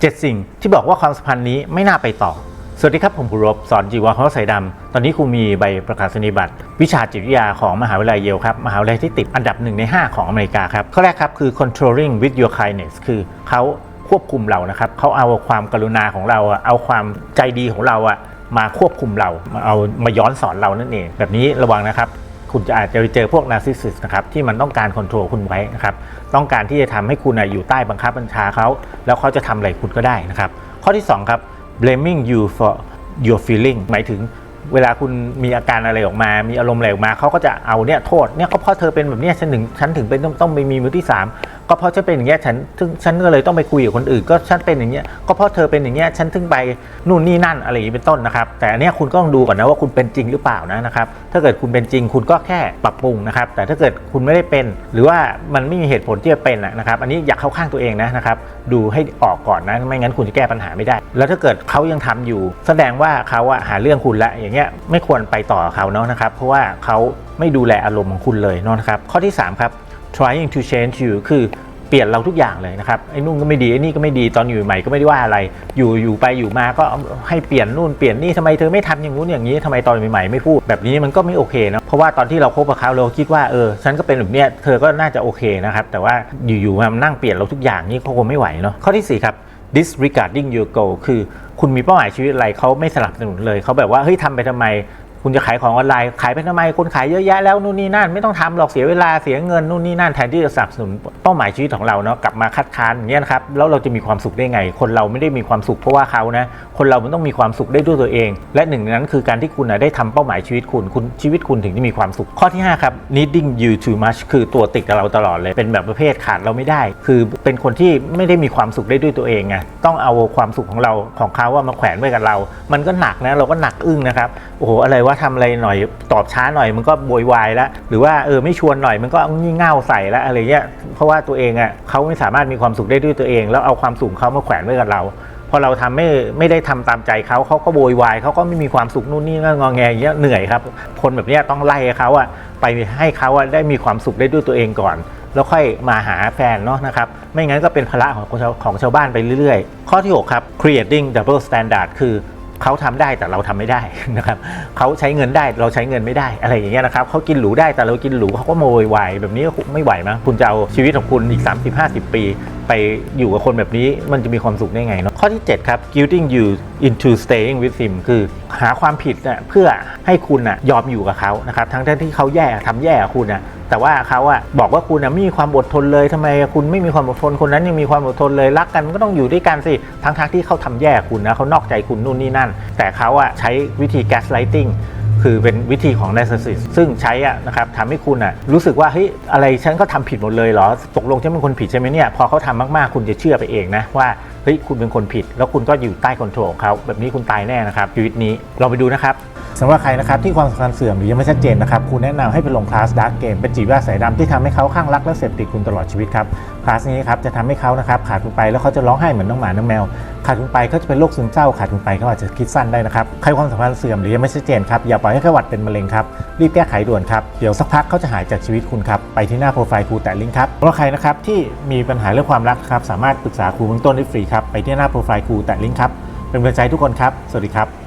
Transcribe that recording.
7 สิ่งที่บอกว่าความสัมพันธ์นี้ไม่น่าไปต่อ สวัสดีครับ ผมครูรบสอนจีวรคำว่าสายดำ ตอนนี้ครูมีใบประกาศนียบัตร วิชาจิตวิทยาของมหาวิทยาลัยเยลครับ มหาวิทยาลัยที่ติดอันดับหนึ่งใน 5 ของอเมริกาครับ ข้อแรกครับคือ controlling with your kindness คือเขาควบคุมเรานะครับเขาเอาความกรุณาของเราเอาความใจดีของเราอะมาควบคุมเรามาเอามาย้อนสอนเรานั่นเอง แบบนี้ระวังนะครับ คุณจะอาจจะไปเจอพวกนาร์ซิสซิสนะครับที่มันต้องการคอนโทรลคุณไว้นะครับต้องการที่จะทำให้คุณอยู่ใต้บังคับบัญชาเขา แล้วเขาจะทำอะไรคุณก็ได้นะครับ ข้อที่2ครับ blaming you for your feeling หมายถึง เวลาคุณมีอาการอะไรออกมา มีอารมณ์อะไรออกมาเขาก็จะเอาเนี่ยโทษเนี่ยก็เพราะเธอเป็นแบบเนี้ยฉันถึงฉันถึงเป็นต้องต้องไปมีมือที่สามก็เพราะฉันเป็นอย่างเงี้ยฉันถึงฉันก็เลยต้องไปคุยกับคนอื่น ก็ฉันเป็นอย่างเงี้ยก็เพราะเธอเป็นอย่างเงี้ยฉันถึงไปนู่นนี่นั่นอะไรอย่างนี้เป็นต้นนะครับ แต่อันเนี้ยคุณก็ต้องดูก่อนนะว่าคุณเป็นจริงหรือเปล่านะนะครับถ้าเกิดคุณเป็นจริงคุณก็แค่ปรับปรุงนะครับ แต่ถ้าเกิดคุณไม่ได้เป็น หรือว่ามันไม่มีเหตุผลที่จะเป็นอะนะครับ อันนี้อยากเข้าข้างตัวเองนะนะครับดูให้ออกก่อนนะไม่งั้นคุณจะแก้ปัญหาไม่ได้ แล้วถ้าเกิดเขายังทำอยู่ แสดงว่าเขาอะหาเรื่องคุณละอย่างเงี้ยไม่ควรไปต่อเขาเนาะนะครับ เพราะว่าเขาไม่ดูแลอารมณ์ของคุณเลยเนาะนะครับ ข้อที่ 3 ครับ trying to change you คือเปลี่ยนเราทุกอย่างเลยนะครับไอ้นู่นก็ไม่ดีไอ้นี่ก็ไม่ดีตอนอยู่ใหม่ก็ไม่ได้ว่าอะไร อยู่อยู่ไปอยู่มาก็ให้เปลี่ยนนู่นเปลี่ยนนี่ทำไมเธอไม่ทำอย่างนู้นอย่างนี้ทำไมตอนใหม่ๆไม่พูดแบบนี้มันก็ไม่โอเคนะเพราะว่าตอนที่เราคบกับเขาเราคิดว่าเออฉันก็เป็นแบบเนี้ยเธอก็น่าจะโอเคนะครับแต่ว่าอยู่ๆมานั่งเปลี่ยนเราทุกอย่างนี่คงไม่ไหวเนาะข้อที่สี่ครับ disregarding your goal คือคุณมีเป้าหมายชีวิตอะไรเขาไม่สนับสนุนเลย เขาแบบว่าเฮ้ยทำไปทำไม คุณจะขายของออนไลน์ ขายไปทำไม คนขายเยอะแยะแล้วนู่นนี่นั่นไม่ต้องทำหรอกเสียเวลาเสียเงินนู่นนี่นั่นแทนที่จะสนับสนุนเป้าหมายชีวิตของเราเนาะกลับมาคัดค้านอย่างเงี้ยนะครับแล้วเราจะมีความสุขได้ไง คนเราไม่ได้มีความสุขเพราะว่าเขานะคนเรามันต้องมีความสุขได้ด้วยตัวเอง และหนึ่งในนั้นคือการที่คุณนะได้ทำเป้าหมายชีวิตคุณคุณชีวิตคุณถึงจะมีความสุขข้อที่ห้าครับ needing you too much คือตัวติดกับเราตลอดเลยเป็นแบบประเภทขาดเราไม่ได้ คือเป็นคนที่ไม่ได้มีความสุขได้ด้วยตัวเองไงต้องเอาความสุขของเราของเขาว่ามาแขวนไว้กับเรา มันก็หนักนะเราก็หนักอึ้งนะครับโอ้โหอะไรวว่าทำอะไรหน่อยตอบช้าหน่อยมันก็โวยวายแล้วหรือว่าเออไม่ชวนหน่อยมันก็งี่เง่าใส่แล้วอะไรเงี้ยเพราะว่าตัวเองอะเขาไม่สามารถมีความสุขได้ด้วยตัวเอง แล้วเอาความสุขเขามาแขวนไว้กับเราพอเราทำไม่ไม่ได้ทำตามใจเขาเขาก็โวยวายเขาก็ไม่มีความสุขนู่นนี่ก็งอแงอย่างเงี้ยเหนื่อยครับ คนแบบเนี้ยต้องไล่เขาอะไปให้เขาอะได้มีความสุขได้ด้วยตัวเองก่อน แล้วค่อยมาหาแฟนเนาะนะครับ ไม่งั้นก็เป็นภาระของของชาวบ้านไปเรื่อยๆ ข้อที่ 6 ครับ creating double standard คือ เขาทำได้แต่เราทำไม่ได้นะครับเขาใช้เงินได้เราใช้เงินไม่ได้อะไรอย่างเงี้ยนะครับเขากินหรูได้แต่เรากินหรูเขาก็โมยวายแบบนี้ก็ไม่ไหวมั้งคุณจะเอาชีวิตของคุณอีก 30-50 ปี ไปอยู่กับคนแบบนี้มันจะมีความสุขได้ไงเนาะข้อที่ 7 ครับ guilting you into staying with him คือหาความผิดน่ะเพื่อให้คุณนะยอมอยู่กับเขานะครับทั้งที่เขาแย่ทำแย่กับคุณนะ แต่ว่าเขาอะบอกว่าคุณน่ะไม่มีความอดทนเลยทำไมคุณไม่มีความอดทนคนนั้นยังมีความอดทนเลยรักกันก็ต้องอยู่ด้วยกันสิทั้งๆที่เขาทำแย่คุณนะเขานอกใจคุณนู่นนี่นั่น แต่เขาอะใช้วิธี gaslighting คือเป็นวิธีของ narcissist ซึ่งใช้อะนะครับทำให้คุณอะรู้สึกว่าเฮ้ยอะไรฉันก็ทำผิดหมดเลยเหรอ ตกลงฉันเป็นคนผิดใช่ไหมเนี่ย พอเขาทำมากๆ คุณจะเชื่อไปเองนะว่าเฮ้ยคุณเป็นคนผิด แล้วคุณก็อยู่ใต้คอนโทรลของเขาแบบนี้คุณตายแน่นะครับชีวิตนี้เราไปดูนะครับ สำหรับใครนะครับที่ความสัมพันธ์เสื่อมหรือยังไม่ชัดเจนนะครับคุณแนะนำให้ไปลงคลาสดาร์กเกมเป็นจีบว่าสายดำที่ทำให้เขาข้างรักและเสพติดคุณตลอดชีวิตครับคลาสนี้ครับจะทำให้เขานะครับขาดคุณไปแล้วเขาจะร้องไห้เหมือนน้องหมาน้องแมว ขาดคุณไปเขาจะเป็นโรคซึมเศร้าขาดคุณไปเขาอาจจะคิดสั้นได้นะครับใครความสัมพันธ์เสื่อมหรือยังไม่ชัดเจนครับอย่าปล่อยให้ขวัดเป็นมะเร็งครับรีบแก้ไขด่วนครับเดี๋ยวสักพักเขาจะหายจากชีวิตคุณครับไปที่หน้าโปรไฟล์ครูแตะลิงก์ครับสำหรับใครนะครับที่มีปัญหาเรื่องความรักครับสามารถปรึกษาครูเบื้องต้นได้ฟรีครับไปที่หน้าโปรไฟล์ครูแตะลิงก์ครับเป็นกำลังใจทุกคนครับสวัสดีครับ